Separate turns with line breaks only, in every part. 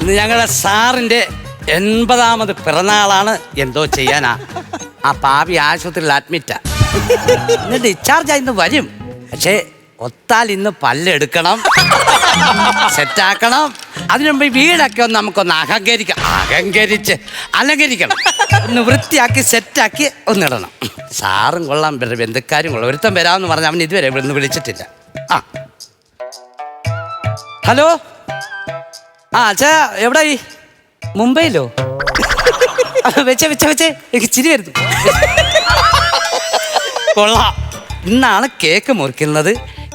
ഇന്ന് ഞങ്ങളുടെ സാറിന്റെ എൺപതാമത് പിറന്നാളാണ് എന്തോ ചെയ്യാനാ. ആ പാവി ആശുപത്രിയിൽ അഡ്മിറ്റാ ഇന്ന് ഡിസ്ചാർജ് ആയി വരും. പക്ഷേ ഒത്താൽ ഇന്ന് പല്ലെടുക്കണം. സെറ്റാക്കണം. അതിനു മുമ്പ് ഈ വീടൊക്കെ ഒന്ന് നമുക്കൊന്ന് അഹങ്കരിക്കാം അഹങ്കരിച്ച് അലങ്കരിക്കണം. ഒന്ന് വൃത്തിയാക്കി സെറ്റാക്കി ഒന്നിടണം സാറും കൊള്ളാം ബന്ധുക്കാരും കൊള്ളാം. ഒരുത്തം വരാമെന്ന് പറഞ്ഞ അവൻ ഇതുവരെ ഇവിടെ വിളിച്ചിട്ടില്ല. ആ. ഹലോ? ആ അച്ഛാ ഈ മുംബൈയിലോ? വെച്ച വെച്ച വെച്ച. എനിക്ക് ചിരി വരുന്നു. കൊള്ളാം. ഇന്നാണ് കേക്ക് മുറിക്കുന്നത്.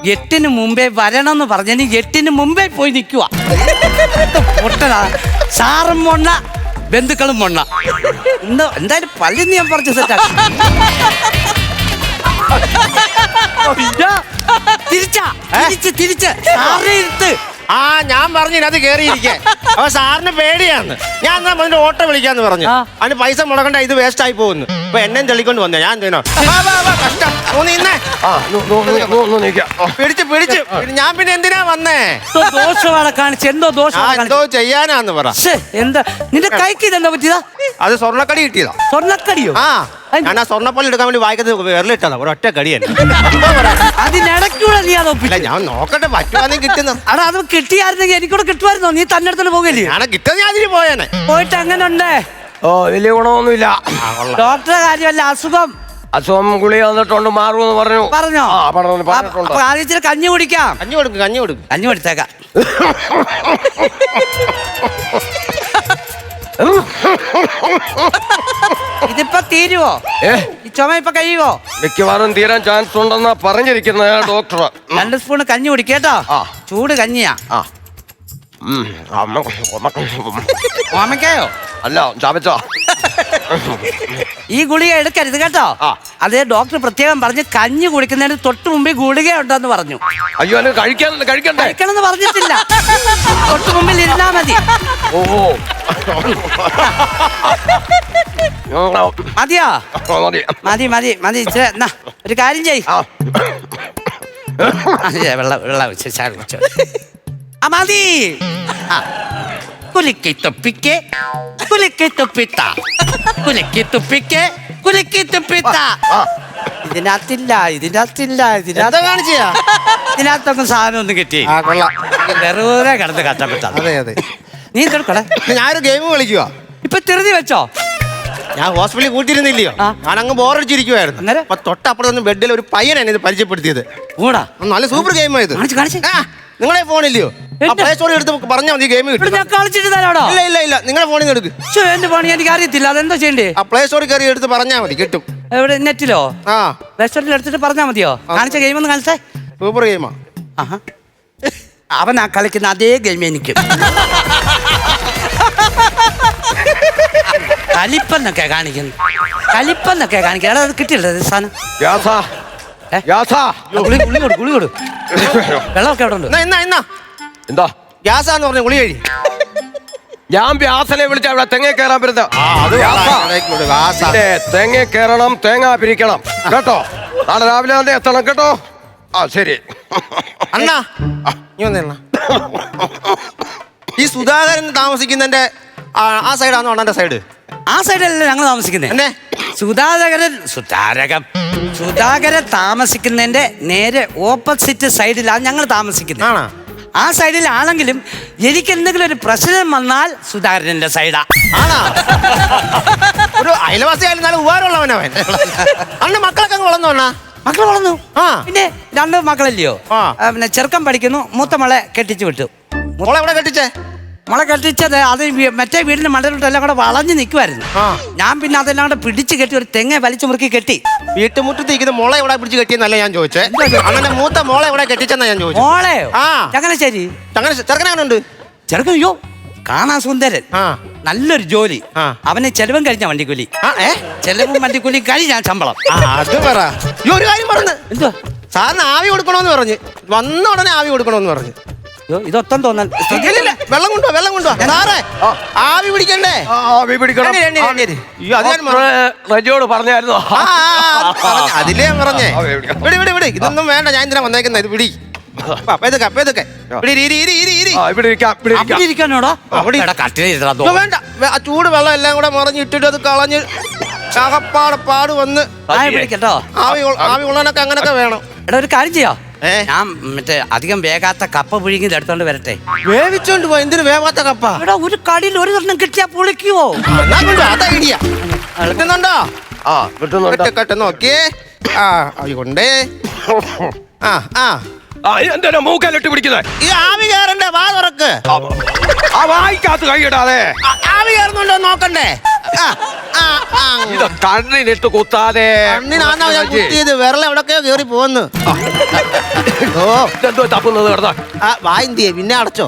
എട്ടിന് മുമ്പേ വരണം എന്ന് പറഞ്ഞതിന് എട്ടിന് മുമ്പേ പോയി നിൽക്കുക പൊട്ടനാ. സാറും മൊണ്ണ ബന്ധുക്കളും മൊണ്ണ. എന്താ എന്തായാലും പള്ളി ഞാൻ പറഞ്ഞ സെറ്റാ തിരിച്ചാ. തിരിച്ച് തിരിച്ച്.
ആ ഞാൻ പറഞ്ഞു ഇതിനകത്ത് കയറിയിരിക്കാൻ അപ്പൊ സാറിന് പേടിയാന്ന് ഞാൻ എന്നാ അതിന്റെ ഓട്ടോ വിളിക്കാന്ന് പറഞ്ഞു. അതിന് പൈസ മുടക്കണ്ട ഇത് വേസ്റ്റ് ആയി പോകുന്നു. അപ്പൊ എന്നെയും തെളിക്കൊണ്ട് വന്നേ ഞാൻ എന്തിനോ വാ, വാ, വാ, കഷ്ടം. പിടിച്ച് പിടിച്ച്. ഞാൻ പിന്നെ എന്തിനാ വന്നേ?
എന്തോ ദോഷമാണ് കാണിച്ച് എന്തോ
ചെയ്യാനാന്ന് പറ.
എന്താ? നിന്റെ കൈക്ക് ഇതെന്താ പറ്റിയതാ?
അത് സ്വർണക്കടി കിട്ടിയതാ.
സ്വർണക്കടിയോ?
ആ. ഞാൻ ആ സ്വർണപ്പള്ളി എടുക്കാൻ വേണ്ടി വായിക്കുന്നത് വിരലിട്ടതാ. ഒരു ഒറ്റ കടി തന്നെ.
അതിനിടയ്ക്കൂടെ നീ അത് ഒപ്പില്ല
ഞാൻ നോക്കട്ടെ പറ്റുവാണെങ്കിൽ കിട്ടുന്ന
അടാ അത് കിട്ടിയായിരുന്നെങ്കിൽ എനിക്കൂടെ കിട്ടുമായിരുന്നോ? നീ തന്നെ അടുത്തോട്ട് പോകല്ലേ?
ഞാൻ കിട്ടുന്ന ഞാൻ അതിന് പോയേനെ.
പോയിട്ട് അങ്ങനെ ഉണ്ടേ
ഓ വലിയ ഗുണമൊന്നുമില്ല.
ഡോക്ടറെ കാര്യമല്ല അസുഖം.
അസുഖം ഗുളി വന്നിട്ടുണ്ട് മാറുമെന്ന് പറഞ്ഞു.
പറഞ്ഞോ?
ആ പറഞ്ഞു പറഞ്ഞിട്ടുണ്ട്.
അപ്പൊ ആദ്യം ഇച്ചിരി കഞ്ഞി കുടിക്കാം.
കഞ്ഞി കൊടുക്കും കഞ്ഞി കൊടുക്കും.
കഞ്ഞി കൊടുത്തേക്കാം. ഇതിപ്പോ തീരുവോ?
ഏ?
ഈ ചുമ ഇപ്പൊ കഴിയുവോ?
മിക്കവാറും തീരാൻ ചാൻസ് ഉണ്ടെന്നാ പറഞ്ഞിരിക്കുന്ന ഡോക്ടർ
രണ്ട് സ്പൂൺ കഞ്ഞി കുടിക്കേട്ടോ
ആ.
ചൂട് കഞ്ഞിയാ. ഓമയ്ക്കായോ
അല്ല ചാവച്ചോ.
ഈ ഗുളിക എടുക്കരുത് കേട്ടോ. അതെ ഡോക്ടർ പ്രത്യേകം പറഞ്ഞ് കഞ്ഞി കുടിക്കുന്നതിന് തൊട്ട് മുമ്പ് ഗുളിക ഉണ്ടെന്ന് പറഞ്ഞു.
അയ്യോ അത് കഴിക്കാൻ കഴിക്കണ്ടേ?
കഴിക്കണമെന്ന് പറഞ്ഞിട്ടില്ല. തൊട്ട് മുമ്പിൽ ഇരുന്നാ മതി.
ഓ.
മതിയോ?
മതി.
മതി മതി എന്നാ ഒരു കാര്യം ചെയ് വെള്ളം വെള്ളം. ആ മതി. ആ. കുലുക്കി തൊപ്പിക്ക് കുലുക്കി തുപ്പിത്ത കുലുക്കി തുപ്പിക്ക് കുലുക്കി തുപ്പിത്ത
ആ.
ഇതിനകത്തില്ല ഇതിനകത്തില്ല ഇതിനകത്ത്
കാണിച്ചാ?
ഇതിനകത്തൊന്നും സാധനം ഒന്നും കിട്ടി.
ആ കൊള്ളാം.
വെറുതെ കിടന്ന് കഷ്ടപ്പെട്ട.
അതെ അതെ.
നീ എന്തെടുക്കടേ
ഞാനൊരു ഗെയിം കളിക്കുക
ഇപ്പൊ തിരുതി വെച്ചോ?
ഞാൻ ഹോസ്പിറ്റലിൽ കൂട്ടിയിരുന്നില്ലയോ. ഞാൻ അങ്ങ് ബോറടിച്ചിരിക്കുവായിരുന്നു.
അന്നേരം?
അപ്പൊ തൊട്ടപ്പുറത്ത് ബെഡിൽ ഒരു പയ്യനാണ് ഇത് പരിചയപ്പെടുത്തിയത്.
കൂടാ
നല്ല സൂപ്പർ ഗെയിം ആയത്
കാണിച്ച് കാണിച്ച്.
ആ, നിങ്ങളെ ഫോണില്ലയോ? ആ പ്ലേ സ്റ്റോറിൽ എടുത്ത് പറഞ്ഞാൽ മതി ഗെയിം
ഇവിടെ
കിട്ടും
ഞാൻ കളിച്ചിട്ട് തരാടോ
ഇല്ല ഇല്ല ഇല്ല. നിങ്ങളെ ഫോണിൽ നിന്ന് എടുക്ക്.
ശ്ശോ, എന്റെ പണി? എനിക്ക് അറിയത്തില്ല. അതെന്താ ചെയ്യണ്ടേ?
ആ പ്ലേ സ്റ്റോറിൽ കയറി എടുത്ത് പറഞ്ഞാൽ മതി കിട്ടും.
എവിടെ? നെറ്റിലോ?
ആ.
എടുത്തിട്ട് പറഞ്ഞാ മതിയോ? കാണിച്ച ഗെയിം ഒന്ന് കാണിച്ചേ.
സൂപ്പർ ഗെയിമാ
ആഹാ. ആ കളിക്കുന്ന അതേ ഗെയിം എനിക്ക്. കലിപ്പെന്നൊക്കെ കാണിക്കുന്നു. കലിപ്പെന്നൊക്കെ കാണിക്കുന്നു. എടാ, അത് കിട്ടിയില്ല സാധനം?
ഗ്യാസാ
ഏ?
ഗ്യാസാ
ഗുളി ഗുളി കൊടു ഗുളി കൊടു. വെള്ളമൊക്കെ അവിടെ ഉണ്ട്?
എന്നാ എന്നാ എന്നാ?
എന്താ?
ഗ്യാസാന്ന് പറഞ്ഞ ഗുളി കഴി.
ഞാൻ വ്യാസനെ വിളിച്ച അവിടെ തെങ്ങ കയറാൻ പറ്റുന്ന തെങ്ങ തേങ്ങ കയറണം തേങ്ങ പിരിക്കണം. കേട്ടോ? നാളെ രാവിലെ തന്നെ എത്തണം കേട്ടോ? ആ ശരി.
അണ്ണാ നീ വന്നേ അണ്ണാ. ഈ സുധാകരൻ താമസിക്കുന്നതിന്റെ ആ, സൈഡാണോ അണ്ണന്റെ സൈഡ്?
ആ സൈഡല്ലേ ഞങ്ങൾ താമസിക്കുന്നത് സുധാകരൻ സുധാരകം സുധാകരൻ താമസിക്കുന്നതിന്റെ നേരെ ഓപ്പോസിറ്റ് സൈഡിലാണ് ഞങ്ങൾ താമസിക്കുന്നത്
ആണോ?
ആ സൈഡിലാണെങ്കിലും എനിക്ക് എന്തെങ്കിലും ഒരു പ്രശ്നം വന്നാൽ സുധാകരന്റെ സൈഡാ.
ആണോ? ഒരു അയൽവാസി ആയാലും നല്ല ഉപകാരമുള്ളവനവൻ അണ്ണ മക്കളൊക്കെ അങ്ങ് വളർന്നു അണ്ണാ?
മക്കൾ വളർന്നു.
ആ.
പിന്നെ രണ്ട് മക്കളല്ലയോ? പിന്നെ ചെറുക്കം പഠിക്കുന്നു മൂത്ത മകളെ കെട്ടിച്ചു വിട്ടു.
മോളെ എവിടെ കെട്ടിച്ചേ?
മോളെ കെട്ടിച്ചത് അത് മറ്റേ വീടിന്റെ മണ്ടലോട്ടെല്ലാം കൂടെ വളഞ്ഞു നിൽക്കുമായിരുന്നു ഞാൻ പിന്നെ അതെല്ലാം കൂടെ പിടിച്ചു കെട്ടി ഒരു തെങ്ങ വലിച്ചു മുറുക്കി കെട്ടി.
വീട്ടുമുറ്റത്ത് ഇരിക്കുന്ന മോളെ എവിടെ പിടിച്ച് കെട്ടിയെന്നല്ല ഞാൻ ചോദിച്ചേ? അങ്ങനെ മൂത്ത മോളെ എവിടെ കെട്ടിച്ചെന്നാ ഞാൻ ചോദിച്ചു.
മോളെ?
ആ.
ചങ്ങനശ്ശേരി?
അങ്ങനെ ചെറുക്കനുണ്ട്
ചെറുക്കൻ അയ്യോ കാണാൻ സുന്ദരൻ.
ആ.
നല്ലൊരു ജോലി. അവന് ചെലവും കഴിഞ്ഞ വണ്ടിക്കൂലി. ചെലവും വണ്ടിക്കൂലി കഴിഞ്ഞ ശമ്പളം.
അത് പറ. ഒരു കാര്യം പറഞ്ഞു
എന്തുവാ?
സാറിന് ആവി കൊടുക്കണമെന്ന് പറഞ്ഞ്. വന്ന ഉടനെ ആവി കൊടുക്കണമെന്ന് പറഞ്ഞു.
ഇതൊത്തം തോന്നാൻ
ഇല്ലില്ല, വെള്ളം കൊണ്ടുവാ വെള്ളം കൊണ്ടുവാ. സാറേ ആവി പിടിക്കണ്ടേ?
ആവി പിടിക്കണം.
എണ്ണീര്, എണ്ണീര്, എണ്ണീര്. അയ്യോ, അത് ഞാൻ മറന്നു.
റജിയോട് പറഞ്ഞായിരുന്നു.
ആ, ആ, ആ, അത് പറഞ്ഞ്, അതിലേ ഞാൻ പറഞ്ഞേ.
ആവി പിടിക്കണം.
വിടി വിടി വിടി. ഇതൊന്നും വേണ്ട. ഞാൻ എന്തിനാ വന്നേക്കുന്നത് ഇത് വിടി അപ്പൊ ഇതൊക്കെ അപ്പൊ ഇതൊക്കെ. വിടി ഇരി ഇരി ഇരി ഇരി.
ആ, ഇവിടെ ഇരിക്കാം ഇവിടെ ഇരിക്കാം.
അവിടെ ഇരിക്കാനോടാ
അവിടെ
അവിടെ കട്ടിലിരുന്നാ
ഇപ്പൊ വേണ്ട. വേ- ആ ചൂട് വെള്ളം എല്ലാം കൂടെ മറിഞ്ഞ് ഇട്ടിട്ട് അത് കളഞ്ഞ് ചകപ്പാടെ പാട് വന്ന്
ആയ പിടിക്കട്ടോ.
ആവി കൊ- ആവി കൊള്ളാനൊക്കെ അങ്ങനൊക്കെ വേണം.
എടാ ഒരു കാര്യം ചെയ്യോ? ഞാൻ മറ്റേ അധികം വേഗാത്ത കപ്പ പുഴുങ്ങി എടുത്തോണ്ട് വരട്ടെ.
വേവിച്ചോണ്ട് പോ എന്തിനു വേവാത്ത കപ്പ?
എടാ ഒരു കടിയിൽ ഒരു കഷ്ണം കിട്ടിയാ പൊളിക്കുവോ?
കിട്ടുന്നുണ്ടോ
ആ കിട്ടുന്നുണ്ട്?
കെട്ട് കെട്ട് നോക്കിയേ. ആ കൊണ്ടേ ആ ആ.
ആ എന്തിനാ മൂക്കല്ലിട്ട് പിടിക്കുന്നത്?
ഈ ആവി കയറണ്ടേ? വാ തുറക്ക്.
ആ വായിക്കകത്ത് കൈയിടാതെ
ആ, ആവി കയറുന്നുണ്ടോ നോക്കണ്ടേ? ആ, ആ, ആ.
ഇത് കണ്ണിനിട്ട് കുത്താതെ.
വിരല ഞാൻ കുത്തിയത്. വിരൽ എവിടൊക്കെയോ കേറി പോന്ന് ഓ.
ഇതെന്തോ തപ്പുന്നത് കിടന്ന?
ആ വാ എന്തിയെ പിന്നെ അടച്ചോ.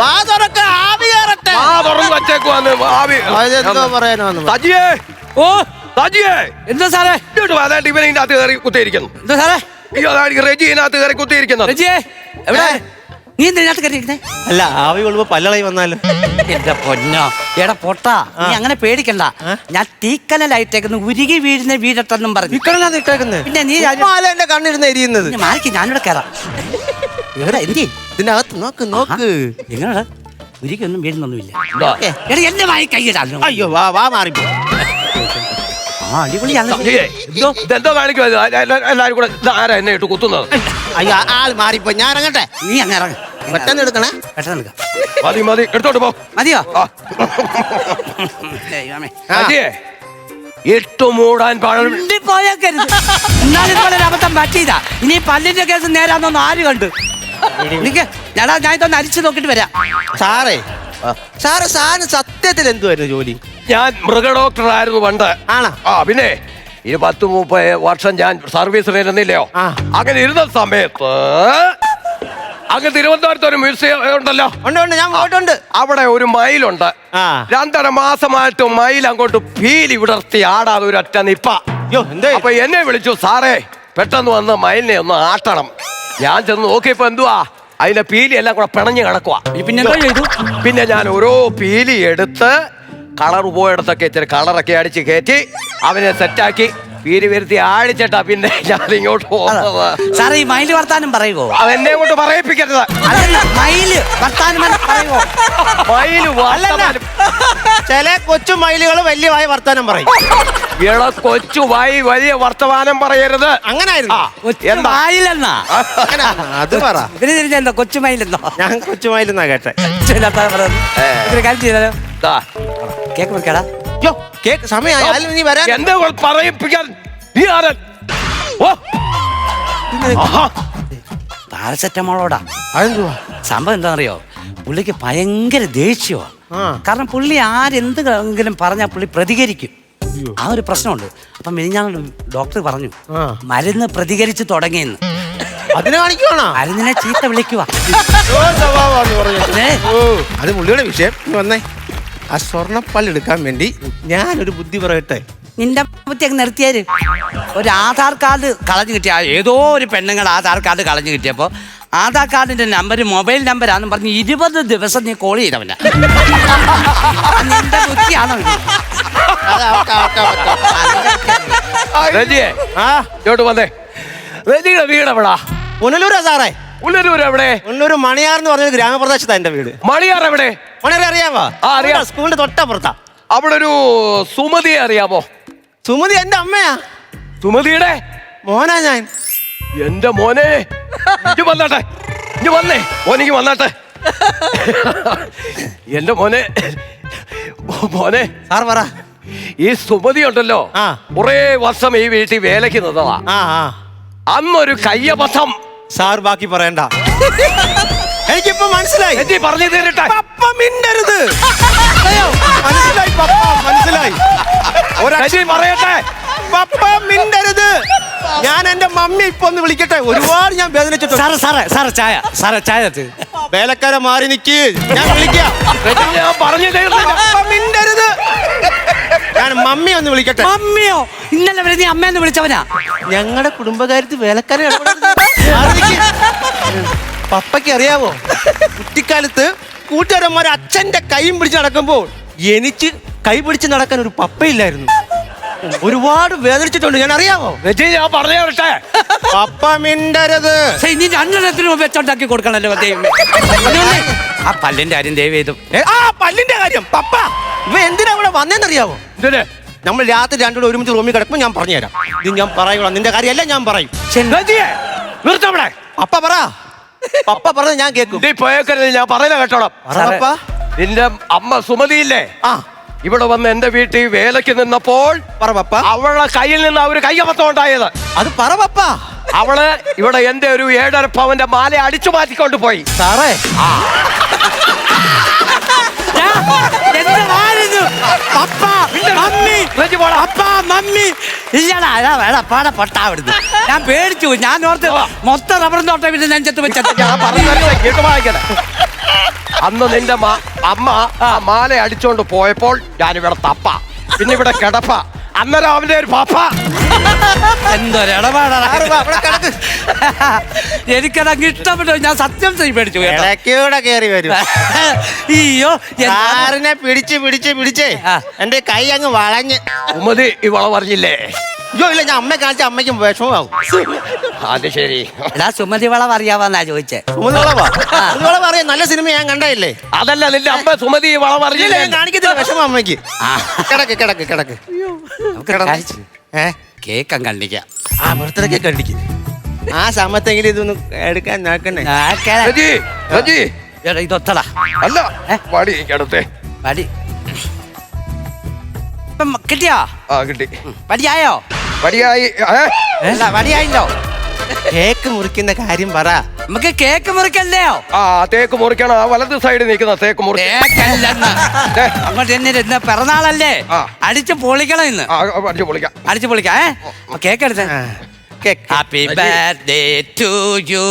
വാ തുറക്ക് ആവി കയറട്ടെ.
ആ തുറന്നു വച്ചേക്കുവാന്ന് ആവി.
അതെന്തോ പറയാനോ
സജിയേ
ഓ
സജിയേ.
എന്താ സാറേ?
ഇങ്ങോട്ട് വാ അതാണ്ട് ഇവനെ ഇതിനകത്ത് കയറി കുത്തിയിരിക്കുന്നു.
എന്താ സാറേ?
അയ്യോ അതാണ് റെജി ഇതിനകത്ത് കയറി കുത്തിയിരിക്കുന്നത്.
രജിയേ എവിടെ? നീ എന്തിനകത്ത് കയറിയിരിക്കുന്നേ?
അല്ല ആവി കൊള്ളുമ്പോ പല്ലളായി വന്നാലോ?
എന്റെ പൊന്നോ. എടാ പൊട്ടാ. നീ അങ്ങനെ പേടിക്കണ്ട. ഞാൻ തീക്കനലായിട്ടേക്കുന്നു. ഉരുകി വീഴുന്ന വീഴട്ടെന്നും പറഞ്ഞു.
ഇക്കടലാ ഇട്ടേക്കുന്നത്
പിന്നെ നീ
മാല എന്റെ കണ്ണിരുന്ന് എരിയുന്നത്.
ഇനി മാറിക്ക് ഞാനിവിടെ കയറാം ഇവിടെ എന്തി
ഇതിനകത്ത് നോക്ക് നോക്ക്.
എങ്ങനെയാ ഉരുകി ഒന്നും വീഴുന്നൊന്നുമില്ല. എടാ എന്റെ വായി കൈയിടാ.
അയ്യോ വാ വാ മാറിപ്പോ.
ഇതെന്തോ? എല്ലാ- എല്ലാരും കൂടെ ഇത് ആരാ എന്നെ ഇട്ട് കുത്തുന്നത്?
അയ്യോ ആ- ആൾ മാറിപ്പോ ഞാൻ ഇറങ്ങട്ടെ?
നീ അങ്ങ് ഇറങ്ങ.
പെട്ടെന്ന് എടുക്കണേ?
പെട്ടെന്ന് എടുക്കാം.
മതി മതി. എടുത്തോട്ട് പോ.
മതിയോ.
സജിയേ ഇട്ടു മൂടാൻ പാടും
മിണ്ടി പോയേക്കരുത് എന്നാലും ഇതുപോലെ അബദ്ധം പറ്റിയതാ. ഇനി പല്ലിന്റെ കേസ് നേരാന്നൊന്ന് ആര് കണ്ടു? എനിക്ക് ഞാനാ ഞാൻ ഇതൊന്ന് അരിച്ചു നോക്കിട്ട് വരാം.
സാറേ സാറ് സാറിന് സത്യത്തിൽ എന്തുവായിരുന്നു ജോലി?
ഞാൻ മൃഗ മൃഗഡോക്ടറായിരുന്നു പണ്ട്.
ആണോ?
ആ പിന്നെ ഈ പത്ത് മുപ്പത് വർഷം ഞാൻ സർവീസിലിരുന്നില്ലയോ. അങ്ങനെ ഇരുന്ന സമയത്ത് അങ്ങ് തിരുവനന്തപുരത്ത് ഒരു മ്യൂസിയം ഉണ്ടല്ലോ.
ഉണ്ട് ഉണ്ട് ഞാൻ പോയിട്ടുണ്ട്.
അവിടെ ഒരു മയിലുണ്ട്.
ആ.
രണ്ടര മാസമായിട്ട് മയിൽ അങ്ങോട്ട് പീലി വിടർത്തി ആടാതെ ഒരു ഒറ്റ നിപ്പ അപ്പൊ എന്നെ വിളിച്ചു സാറേ പെട്ടെന്ന് വന്ന് മയിലിനെ ഒന്ന് ആട്ടണം. ഞാൻ ചെന്ന് നോക്കിയപ്പോ എന്തുവാ? അതിന്റെ പീലി എല്ലാം കൂടെ പിണഞ്ഞു
ചെയ്തു?
പിന്നെ ഞാൻ ഓരോ പീലി എടുത്ത് കളർ പോയിടത്തൊക്കെ ഇച്ചിരി കളറൊക്കെ അടിച്ച് കയറ്റി അവനെ സെറ്റാക്കി വീര് വരുത്തി ആടിച്ചിട്ടാ പിന്നെ ഞാൻ ഇങ്ങോട്ട് പോകുന്നത്.
സാറേ ഈ മയിൽ വർത്താനം പറയുമോ
അതെന്നെ കൊണ്ട് പറയിപ്പിക്കരുത്.
മയിൽ വർത്താനം പറയുമോ
മയിൽ വർത്തമാനം.
ചില കൊച്ചു മയിലുകൾ വലിയ വായി വർത്താനം പറയും.
ഇള കൊച്ചു വായി വലിയ വർത്തമാനം പറയരുത്.
അങ്ങനായിരുന്നു. അത് പറ.
തിരിച്ചെന്തോ കൊച്ചു മയിലെന്നോ?
ഞാൻ കൊച്ചു മയിലെന്നാ കേട്ടെ.
കാര്യം ചെയ്താലോ? കേക്ക് വെക്കടാ.
യോ കേക്ക് സമയമായി. അതിൽ നീ വരാൻ
എന്നെ കൊണ്ട് പറയിപ്പിക്കാൻ നീ ആരൻ ഓ. ആഹാ.
പാരസെറ്റമോളോടാ.
അതെന്തുവാ?
സംഭവം എന്താണെന്നറിയോ? പുള്ളിക്ക് ഭയങ്കര ദേഷ്യമാണ്
ആ.
കാരണം പുള്ളി ആരെന്തെങ്കിലും പറഞ്ഞാൽ പുള്ളി പ്രതികരിക്കും. ആ ഒരു പ്രശ്നമുണ്ട്. അപ്പം ഞാൻ ഡോക്ടർ പറഞ്ഞു
ആ.
മരുന്ന് പ്രതികരിച്ച് തുടങ്ങിയെന്ന്.
അതിനെ കാണിക്കുവാണോ?
മരുന്നിനെ ചീത്ത വിളിക്കുക
ഓ, സ്വഭാവമാണെന്ന് പറഞ്ഞു.
ഏ?
ഓ. അത് പുള്ളിയുടെ വിഷയം. നീ വന്നേ. ആ സ്വർണപ്പല്ല് എടുക്കാൻ വേണ്ടി ഞാനൊരു ബുദ്ധി പറയട്ടെ?
നിന്റെ ബുദ്ധിയൊക്കെ നിർത്തിയാൽ. ഒരു ആധാർ കാർഡ് കളഞ്ഞു കിട്ടിയ ഏതോ ഒരു പെണ്ണുങ്ങളുടെ ആധാർ കാർഡ് കളഞ്ഞു കിട്ടിയപ്പോൾ ആധാർ കാർഡിന്റെ നമ്പർ മൊബൈൽ നമ്പരാന്ന് പറഞ്ഞ് ഇരുപത് ദിവസം നീ കോൾ ചെയ്തവന. നിന്റെ ബുദ്ധിയാണോ ഇത്?
ആ
ഇങ്ങോട്ട് വന്നേ. വീട് എവിടാ?
പുനലൂരാ സാറേ.
ഉള്ളൂർ എവിടെ?
പുനലൂർ മണിയാർ എന്ന് പറഞ്ഞൊരു ഗ്രാമപ്രദേശത്താ എന്റെ വീട്.
മണിയാർ എവിടെ?
മണിയാർ അറിയാമോ
ആ, അറിയാം.
ഇവിടെ സ്കൂളിന്റെ തൊട്ടപ്പുറത്താ.
അവിടെ ഒരു സുമതിയെ അറിയാമോ?
സുമതി എന്റെ അമ്മയാ.
സുമതിയുടെ?
മോനാ ഞാൻ.
എന്റെ മോനെ. വന്നാട്ടെ. ഇഞ്ഞു വന്നേ. മോനിക്ക് വന്നാട്ടെ. എന്റെ മോനെ. മോനെ.
സാർ പറ.
ഈ സുമതി ഉണ്ടല്ലോ.
ആ.
കുറെ വർഷം ഈ വീട്ടിൽ വേലയ്ക്ക് നിന്നതാ.
ആ ആ.
അന്നൊരു കയ്യബദ്ധം.
സാർ ബാക്കി പറയണ്ട. എനിക്കിപ്പോ മനസ്സിലായി.
എന്റെ പറഞ്ഞു തീരട്ടെ
പപ്പ മിണ്ടരുത്. അയ്യോ, മനസ്സിലായി പപ്പ മനസ്സിലായി.
ഒരക്ഷരം പറയട്ടെ?
പപ്പ മിണ്ടരുത്. ഞാൻ എന്റെ മമ്മി ഇപ്പൊ ഒന്ന് വിളിക്കട്ടെ. ഒരുപാട് ഞാൻ വേദനിച്ചിട്ടുണ്ട്.
സാറേ സാറേ സാറേ ചായ. സാറേ ചായ തട്ട്.
വേലക്കാരെ മാറി നിക്ക്. ഞാൻ വിളിക്കാം.
ഞാൻ പറഞ്ഞു തീർന്നില്ല
പപ്പ മിണ്ടരുത്. ഞാൻ മമ്മി ഒന്ന് വിളിക്കട്ടെ.
മമ്മിയോ? ഇന്നലെ വരെ നീ അമ്മയെന്ന് വിളിച്ചവനാ?
ഞങ്ങളുടെ കുടുംബകാര്യത്തിൽ വേലക്കാരെ ഇടപെടരുത്. മാറി നിക്ക്. പപ്പയ്ക്ക് അറിയാവോ? കുട്ടിക്കാലത്ത് കൂട്ടുകാരന്മാർ അച്ഛന്റെ കൈയും പിടിച്ച് നടക്കുമ്പോൾ എനിക്ക് കൈ പിടിച്ച് നടക്കാൻ ഒരു പപ്പയില്ലായിരുന്നു. ഒരുപാട് വേദനിച്ചിട്ടുണ്ട്. ഞാൻ
അറിയാമോ ഞാൻ പറഞ്ഞു തരട്ടെ
പപ്പ മിണ്ടരുത്.
ഇനി രണ്ടെണ്ണത്തിനും വെച്ചുണ്ടാക്കി കൊടുക്കണല്ലോ ദൈവമേ. ആ പല്ലിന്റെ കാര്യം ചെയ്തു
ഏ, ആ പല്ലിന്റെ കാര്യം പപ്പ. ഇവ എന്തിനാ ഇവിടെ വന്നേന്നറിയാവോ?
എന്തിന്?
നമ്മൾ രാത്രി രണ്ടുകൂടെ ഒരുമിച്ച് റൂമിൽ കിടക്കുമ്പോൾ ഞാൻ പറഞ്ഞുതരാം. ഇത് ഞാൻ പറയൂടാ നിന്റെ കാര്യമല്ല ഞാൻ പറയും.
നിർത്തവിടെ
അപ്പ പറ. പപ്പ പറഞ്ഞ ഞാൻ കേൾക്കും
നീ പോയേക്കരുത് ഞാൻ പറയുന്ന കേട്ടോളാം.
പപ്പ.
നിന്റെ അമ്മ സുമതിയില്ലേ?
ആ.
ഇവിടെ വന്ന് എന്റെ വീട്ടിൽ വേലയ്ക്ക് നിന്നപ്പോൾ
പറ പപ്പ.
അവളുടെ കയ്യിൽ നിന്ന് അവർ കയ്യബദ്ധം ഉണ്ടായത്.
അത് പറ പപ്പ.
അവൾ ഇവിടെ എന്റെ ഒരു ഏഴര പവന്റെ മാല അടിച്ചു മാറ്റിക്കൊണ്ട് പോയി.
സാറേ.
എന്തായിരുന്നു മമ്മി ഇല്ലടാ അതാ വേടാ പാടെ ഞാൻ പേടിച്ചു പോയി. ഞാൻ ഓർത്ത് മൊത്തം റബ്ബറും തോട്ടം പിന്നെ നെഞ്ചത്ത് വെച്ചത്
ഞാൻ പറഞ്ഞത് കേട്ട് വായിക്കണേ അന്ന് നിന്റെ മാ- അമ്മ ആ. മാല അടിച്ചോണ്ട് പോയപ്പോൾ ഞാനിവിടെ തപ്പ. പിന്നെ ഇവിടെ കിടപ്പ. അന്നേരം അവന്റെ ഒരു പപ്പ.
എന്തൊരിടപാടാ.
സാറ് വാ, അവിടെ കിടക്ക്.
എനിക്കതങ്ങ് ഇഷ്ടപ്പെട്ടു. ഞാൻ സത്യം ചെയ്ത് പേടിച്ചു
ഇടയ്ക്കൂടെ കയറി വരും.
അയ്യോ
സാറിനെ പിടിച്ച് പിടിച്ച് പിടിച്ചേ. എന്റെ കൈ അങ്ങ് വളഞ്ഞ്.
ഉമ്മതി ഇവള പറഞ്ഞില്ലേ?
അയ്യോ ഇല്ല ഞാൻ അമ്മയെ കാണിച്ച അമ്മയ്ക്കും വിഷമമാകും
അത് ശരി.
എടാ സുമതി വളവ് അറിയാവാന്നാ ചോദിച്ചേ.
സുമതിവളവാ സുമതിവളവ് അറിയാം നല്ല സിനിമ ഞാൻ കണ്ടായില്ലേ
അതല്ല നിന്റെ അമ്മ സുമതി വളവ്
അറിയില്ല
പറഞ്ഞില്ലേ?
ഞാൻ കാണിക്കത്തില്ല വിഷമം അമ്മയ്ക്ക്.
കിടക്ക്
കിടക്ക് കിടക്ക്. കിടക്ക്
നമുക്ക് കേക്കം കണ്ടിക്കാം
ആ കണ്ടിക്ക് ആ സമയത്തെങ്കിലും ഇതൊന്ന് എടുക്കാൻ നോക്കണേ
എടാ ഇതൊത്തടാ
അല്ല അടുത്തേ
പടി ഇപ്പം കിട്ടിയോ
ആ കിട്ടി.
പടിയായോ
പടിയായി ഏ?
അല്ല പടിയായില്ലോ
കേക്ക് മുറിക്കുന്ന കാര്യം പറ.
നമുക്ക് കേക്ക് മുറിക്കല്ലയോ
ആ തേക്ക് മുറിക്കണം. ആ വലത് സൈഡിൽ നിൽക്കുന്ന തേക്ക് മുറി
കേക്കല്ലെന്ന്
ഏ,
അങ്ങോട്ട് തന്നെ ഇന്ന് പിറന്നാളല്ലേ?
ആ.
അടിച്ച് പൊളിക്കണം ഇന്ന്.
ആ അടിച്ചു പൊളിക്കാം.
അടിച്ച് പൊളിക്കാം ഏ? അപ്പൊ കേക്ക് എടുത്ത.
Cake.
Happy birthday to you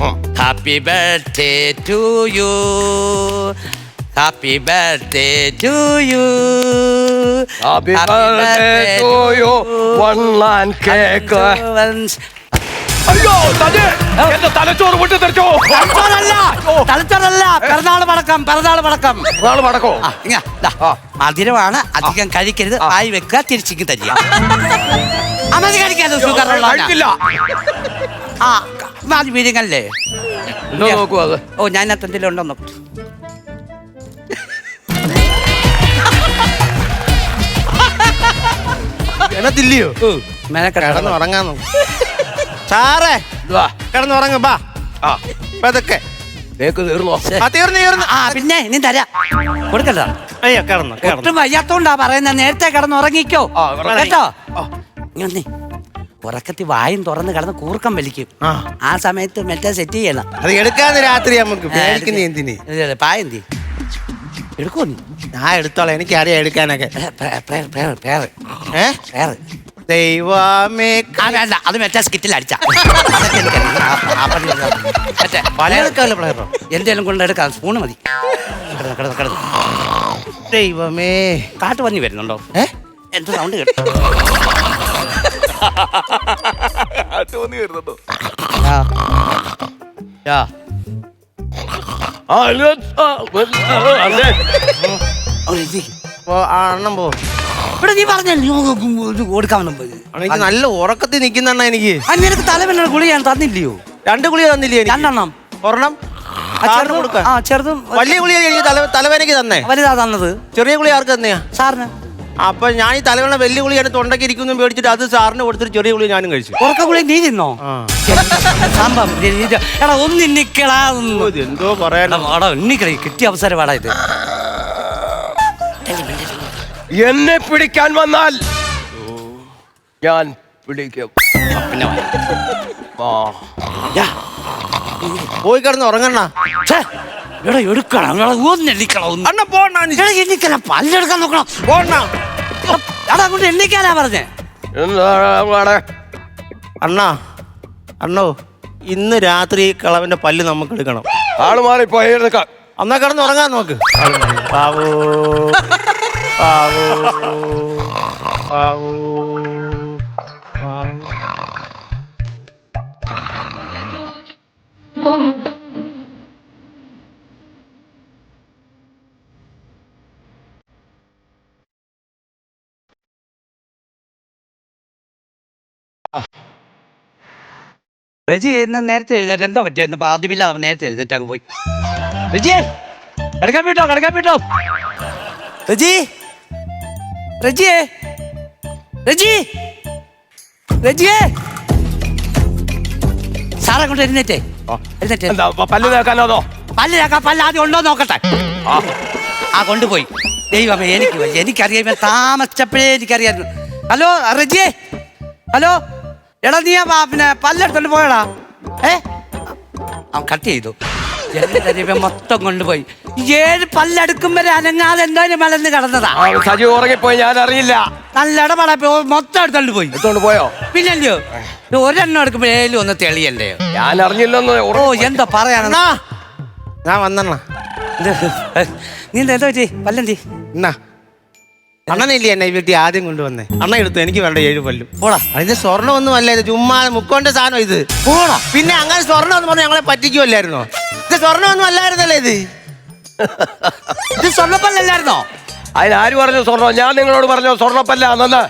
ആ.
Happy birthday to you happy birthday to you
Happy birthday to you, one land cake. അയ്യോ തലേ. എന്റെ തലച്ചോറ്
തലച്ചോറല്ല. തലച്ചോറല്ല. പടക്കം പടക്കം. മധുരമാണ്. അധികം കഴിക്കരുത്. ആയി വെക്കുക തിരിച്ചിങ്ങി തരിക. അമതി കഴിക്കരുത് ഷുഗർ
കഴിക്കില്ല.
ആ മതി വീര്യങ്ങല്ലേ
എന്തോ നോക്കൂ അത്.
ഓ ഞാൻ ഉണ്ടോ നോക്കൂ.
എണത്തില്ലയോ
മെനക്കെട്ട്
കിടന്ന് ഉറങ്ങാൻ നോക്ക്. സാറേ
ഇതാ.
കിടന്ന് ഉറങ്ങ ബാ.
ആ.
പതുക്കെ.
തേക്ക് തീർന്നോ?
ആ തീർന്നു
ആ പിന്നെ ഇനി തരാ. കൊടുക്കണ്ട
അയ്യോ കിടന്നു കിടന്നു.
ഒട്ടും വയ്യാത്തോണ്ടാ പറയുന്നത് നേരത്തെ കിടന്ന് ഉറങ്ങിക്കോ
ആ.
കേട്ടോ? ഇനി വന്നേ ഉറക്കത്തി വായും തുറന്ന് കിടന്ന് കൂർക്കം വലിക്കും.
ആ.
ആ സമയത്ത് മറ്റേ സെറ്റ് ചെയ്യണം.
അത് എടുക്കാന്ന് രാത്രി നമുക്ക് പേടിക്കുന്ന എന്തിന്?
പായന്തി എടുക്കോ നീ?
ഞാൻ എടുത്തോളാം. എനിക്കറിയാം എടുക്കാനൊക്കെ.
ഏ, പേ- പേ- പേ- പേര്
ഏ?
പേര്
ദൈവമേ
ആ വേണ്ട അത് മറ്റേ സ്കിറ്റിൽ അടിച്ച. അതൊക്കെ എനിക്കറിയാം. ആ- ആ പണി ചെയ്താ മതി. മറ്റേ
പലചരക്കല്ല പ്ലെയറോ
എന്തേലും കൊണ്ടെടുക്കാം സ്പൂണ് മതി. കിടന്ന് കിടന്ന് കിടന്ന്.
ദൈവമേ.
കാട്ട് പന്നി വരുന്നുണ്ടോ?
ഏ?
എന്ത് സൗണ്ട് കേട്ടോ? യാ. യാ.
ആ, ഇല്ല, ആ, ആ,
അണ്ണം പോ.
ഇവിടെ നീ പറഞ്ഞ കൊടുക്കാമെന്നും
എനിക്ക് നല്ല ഉറക്കത്തിൽ നിൽക്കുന്ന എനിക്ക്.
നിനക്ക് തലവേദന ഗുളി ഞാൻ തന്നില്ലയോ?
രണ്ട് ഗുളിക തന്നില്ലേ
രണ്ടെണ്ണം.
ഒരെണ്ണം?
ആ ചെറുതും
വലിയ ഗുളിക എനിക്ക് തല തലവേനയ്ക്ക് തന്നേ.
വലുതാ തന്നത്.
ചെറിയ ഗുളിക ആർക്ക് തന്നെയാ?
സാറിന്.
അപ്പൊ ഞാൻ ഈ തലവേണ വലിയ ഗുളിയാണ് തൊണ്ടയ്ക്ക് ഇരിക്കുന്നു മേടിച്ചിട്ട് അത് സാറിന് കൊടുത്തിട്ട് ചെറിയ ഗുളിക ഞാനും കഴിച്ചു.
ഉറക്ക ഗുളി നീ തിന്നോ. സംഭവം എടാ ഒന്ന്. നിക്കടാ
എന്തോ പറയാനോ.
കിട്ടിയ അവസരമാടാ ഇത്.
എന്നെ പിടിക്കാൻ വന്നാൽ ഞാൻ പിടിക്കും.
പിന്നെ വാ.
ആ.
യാ.
പോയി കിടന്ന് ഉറങ്ങണ
ഛേ, എടാ എടുക്കണം. എടാ ഒന്ന് എണ്ണിക്കണം ഒന്ന്.
അണ്ണ പോണ
എടാ എണ്ണിക്കല പല്ലെടുക്കാൻ നോക്കണം.
പോണ്ണ.
എടാ കൊണ്ട് എണ്ണിക്കാനാ പറഞ്ഞേ.
എന്താണ്
അണ്ണാ അണ്ണോ ഇന്ന് രാത്രി ഈ കളവന്റെ പല്ല് നമുക്ക് എടുക്കണം.
ആൾ മാറി പോയി എടുക്കാം.
അന്നാ കിടന്ന് ഉറങ്ങാൻ നോക്ക്. പാവോ. Paru. Paru.
Paru.
റജി ഇന്ന് നേരത്തെ എഴുന്നേറ്റ് എന്താ പറ്റിയെന്ന് പാതിമില്ല നേരത്തെ എഴുന്നേറ്റ് അങ്ങ് പോയി റജി കിടക്കാൻ വിട്ടോ കിടക്കാൻ വിട്ടോ റജി റജിയെ. റജി. റജിയെ. സാറെ കൊണ്ട് എഴുന്നേറ്റേ. എഴുന്നേറ്റേ.
എന്താ പ- പല്ല് തേക്കാനോ
പല്ല് കേൾക്കാൻ പല്ല് ആദ്യം ഉണ്ടോ നോക്കട്ടെ.
ആ.
കൊണ്ടുപോയി. ദൈവമേ എനിക്ക്. എനിക്കറിയാം താമസിച്ചപ്പോഴേ എനിക്കറിയാം ഹലോ റജിയെ. ഹലോ. എടാ നീ പിന്നെ പല്ലെടുത്തോണ്ട് പോയടാ. ഏ? അവൻ കട്ട് ചെയ്തു. എന്റെ ദൈവം മൊത്തം കൊണ്ടുപോയി. ഏഴ് പല്ലെടുക്കും വരെ അനങ്ങാതെ എന്തായാലും മലന്ന് കടന്നതാ.
സജി ഉറങ്ങിപ്പോയി ഞാൻ അറിയില്ല
നല്ല ഇടപാടാ പോ- മൊത്തം എടുത്തോണ്ട് പോയി.
എടുത്തോണ്ട് പോയോ?
പിന്നല്ലയോ? ഒരെണ്ണം എടുക്കുമ്പോഴേലും ഒന്ന് തെളിയല്ലേ
ഞാൻ അറിഞ്ഞില്ലെന്ന്
ഓ എന്താ പറയാനാ
അണ്ണാ ഞാൻ വന്നെണ്ണ.
നീ എന്താ പറ്റി? പല്ലെന്തി?
എന്നാ? അണ്ണനില്ലേ എന്നെ ഈ വീട്ടിൽ ആദ്യം കൊണ്ടുവന്നേ? അണ്ണ എടുത്തു എനിക്ക് വേണ്ട ഏഴ് പല്ലും.
പോടാ.
അതിന് സ്വർണമൊന്നും അല്ല ഇത് ചുമ്മാ മുക്കോണ്ട സാധനം ഇത്.
പോടാ.
പിന്നെ അങ്ങനെ സ്വർണം എന്ന് പറഞ്ഞാൽ ഞങ്ങളെ പറ്റിക്കുമല്ലായിരുന്നോ ഇത് സ്വർണം ഒന്നും അല്ലായിരുന്നല്ലേ ഇത്?
ഇത് സ്വർണപ്പല്ലല്ലായിരുന്നോ?
അതിന് ആര് പറഞ്ഞു സ്വർണം? ഞാൻ നിങ്ങളോട് പറഞ്ഞു സ്വർണപ്പല്ല അന്നെന്ന്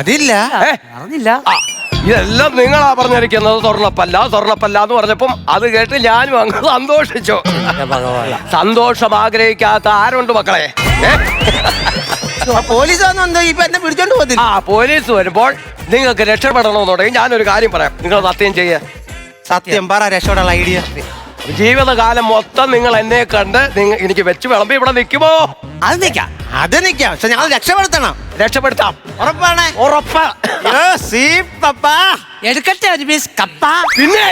അതില്ല.
അറിഞ്ഞില്ല.
ഇതെല്ലാം നിങ്ങളാ പറഞ്ഞിരിക്കുന്നത് സ്വർണപ്പല്ല സ്വർണപ്പല്ല എന്ന് പറഞ്ഞപ്പം അത് കേട്ട് ഞാനും അങ്ങ് സന്തോഷിച്ചു. സന്തോഷം ആഗ്രഹിക്കാത്ത ആരുണ്ട് മക്കളെ?
പോലീസ് വന്നു എന്തോ ഇപ്പൊ എന്നെ പിടിച്ചോണ്ട്
ആ പോലീസ് വരുമ്പോൾ നിങ്ങൾക്ക് രക്ഷപ്പെടണമെന്നുണ്ടെങ്കിൽ ഞാനൊരു കാര്യം പറയാം. നിങ്ങൾ സത്യം ചെയ്യ.
സത്യം പറ രക്ഷപ്പെടാനുള്ള ഐഡിയ.
ജീവിതകാലം മൊത്തം നിങ്ങൾ എന്നെ കണ്ട് നിങ്ങൾ എനിക്ക് വെച്ച് വിളമ്പി ഇവിടെ നിൽക്കുമോ
അത് നിക്കാം
അത് നിക്കാം പക്ഷെ ഞങ്ങൾ രക്ഷപ്പെടുത്തണം
രക്ഷപ്പെടുത്താം
ഉറപ്പാണ്
ഉറപ്പ്
യോ, സീ പപ്പാ
എടുക്കട്ടെ ഒരു പീസ് കപ്പ
പിന്നെ